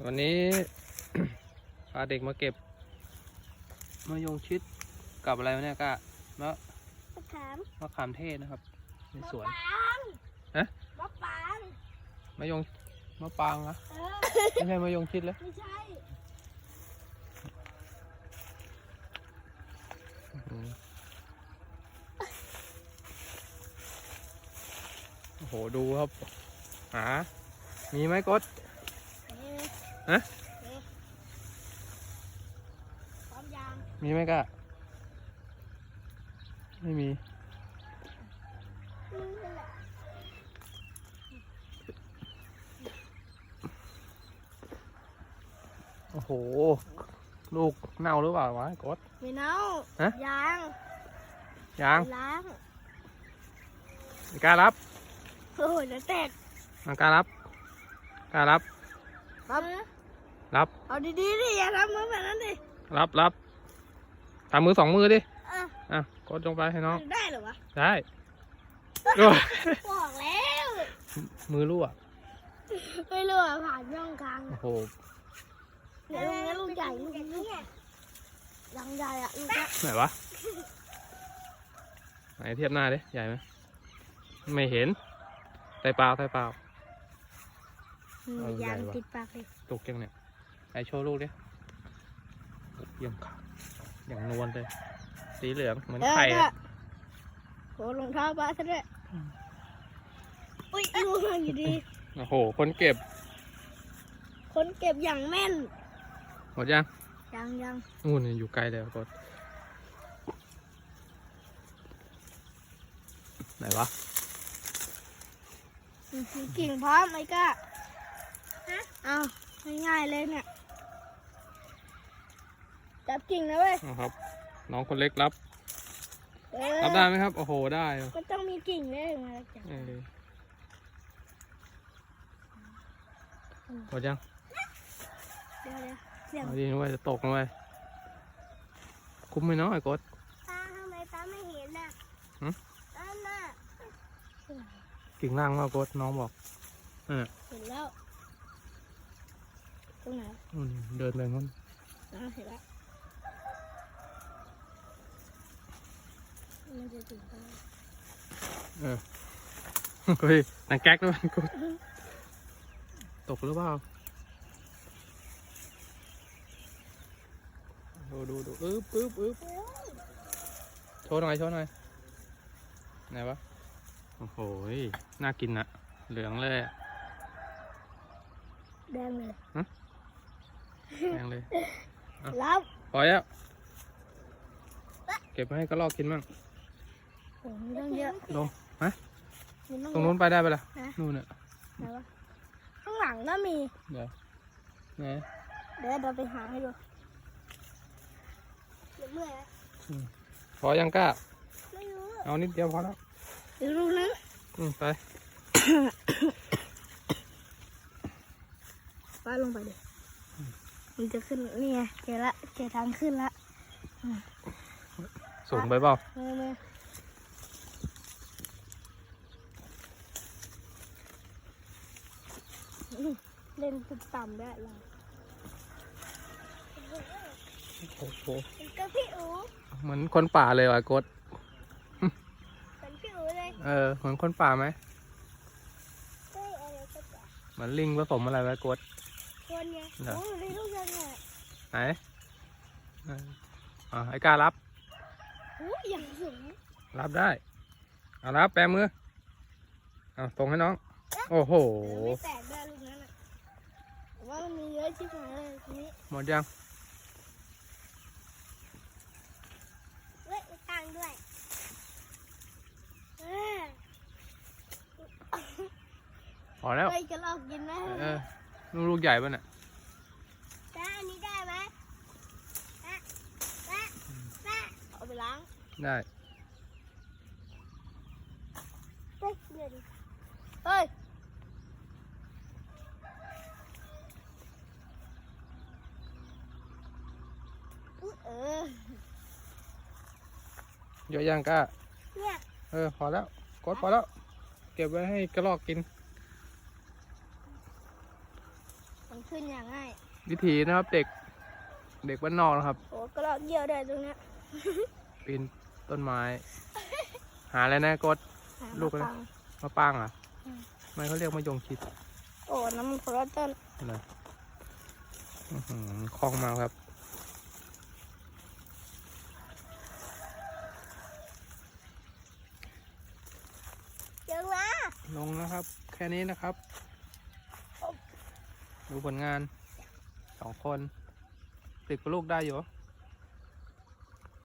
วันนี้พาเด็กมาเก็บมะยงชิดกับอะไรวะเนี่ยก้ามะมะขามมะขามเทศนะครับในสวนมะปางฮะมะปางมะยงมะปางนะเออไม่ใช่มะยงชิดเลยไม่ใช่อืมโอ้โหดูครับหามีไหมกด ฮะพร้อมยางมีไหมก้าไม่มีนี่แหละโอ้โห ลูกเน่าหรือเปล่าวะกดไม่เน่าฮะยางยางล้างไม่กล้ารับโอ้โหจะแตกมันกล้ารับกล้ารับครับ รับ เอาดีๆดิอย่าทำมือแบบนั้นดิรับรับทำมือสองมือดิ อะอะกดลงไปให้น้อง ได้เหรอวะ ได้โอ้ยบอกแล้ว มือรั่วไม่รู้อะผ่านช่องกลางโอ้โหเดี๋ยวลูกนี้ลูกใหญ่ลูกนี้ยังใหญ่อะลูกนี้ไหนวะ ไหนเทียบหน้าดิ ใหญ่ไหมไม่เห็นใส่เปล่าใส่เปล่าเอาใหญ่ยางวะติดปากเลยตกยังเนี่ย ไหนโชว์ลูกดิเยี่ยมขาดอย่างนวลเลย สีเหลืองเหมือนไข่เอออะโหรองเท้าป้าซะด้วยอุ้ยลูกมันอยู่ดี โอ้โห คนเก็บ คนเก็บอย่างแม่น หมดยัง ยังยังนู่นนี่อยู่ไกลเลยกดไหนวะอื้อหือกิ่งพร้อมไหมก้าฮะเอาง่ายๆเลยเนี่ย จับกิ่งนะเว้ยนะครับ น้องคนเล็กรับ เออรับได้ไหมครับ โอ้โห ได้ก็ต้องมีกิ่งด้วยมาจับเออหมดยังเดี๋ยวเดี๋ยวเสียงเอาดีนะเว้ยจะตกนะเว้ยคุ้มไหมเนาะไอ้กด ตาทำไมตาไม่เห็นน่ะหึนั่นน่ะกิ่งล่างว่ากดน้องบอกเห็นแล้วตรงไหนนู่นเดินไปนู้นอ่าเห็นแล้ว มันจะถึงตาเออเฮ้ยหนังแก๊กด้วยกดตกหรือเปล่า ดูดูดูอึ๊บอึ๊บอึ๊บโชว์หน่อยโชว์หน่อยไหนวะ โอ้โหยน่ากินอะเหลืองเลยอะแดงเลยแดงเลยรับพอแล้ว เก็บไว้ให้กระรอกกินบ้าง โอ้ไม่ต้องเยอะลงฮะไม่ต้องตรงเยนู้อะ นไปได้ปะล่ะ ฮะ นู่นน่ะไหนวะข้างหลังก็มี เดี๋ยวไหนเดี๋ยวเราไปหาให้ดูเดี๋ยวเมื่อยแล้วพอยังกล้า ไม่รู้เอานิดเดียวพอแล้ว เดี๋ยวรู้นะอืมไป ป้าลงไปดิมันจะขึ้นนี่ไงเจอละเจอทางขึ้นละ สูงไปเปล่าเมื่อยเมื่อยอื้อ เล่นตุ่ต่ำได้เราโอ้โหเป็นก็พี่อูเหมือนคนป่าเลยว่ะกดเป็นพี่อูเลย เออ เหมือนคนป่าไหมเฮ้ยอะไรก็จะเหมือนลิงผสมอะไรไว้กด คนไงเหรอโอ้ยลูกยังไงไหนเอออ่าไอ้กล้ารับโอ้ยอย่างสูงรับได้เอารับแปรมือเอาตรงให้น้อง โอ้โห ต่ว่ามันมีเยอะชิบหายเลยทีนี้หมดยังเฮ้ยมีตังค์ด้วยเออพอแล้ว เฮ้ยจะลอกกินไหมเออลูกลูกใหญ่ป่ะเนี่ยแต่อันนี้ได้ไหมแม่แม่แม่เอาไปล้าง ได้ เฮ้ยเดี๋ยวดิเฮ้ย เออ เยอะยังกล้าเนี่ยเออพอแล้วกดพอแล้ว เก็บไว้ให้กระรอกกินรองเท้าขึ้นอย่างง่าย วิธีนะครับเด็ก เด็กบ้านนอกนะครับ โอ้ก็ลอกเยี่ยวได้ตรงเนี้ยปีนต้นไม้ หาอะไรนะกด หาลูกอะไร มะปัง มะป้างเหรอะอืม ไม่เขาเรียกมะยงชิดโอ้น้ำมันคนละต้นนะอื้อหือคล่องมากครับ เจอมา ลงนะครับ แค่นี้นะครับ ดูผลงานสองคนติดกับลูกได้อยู่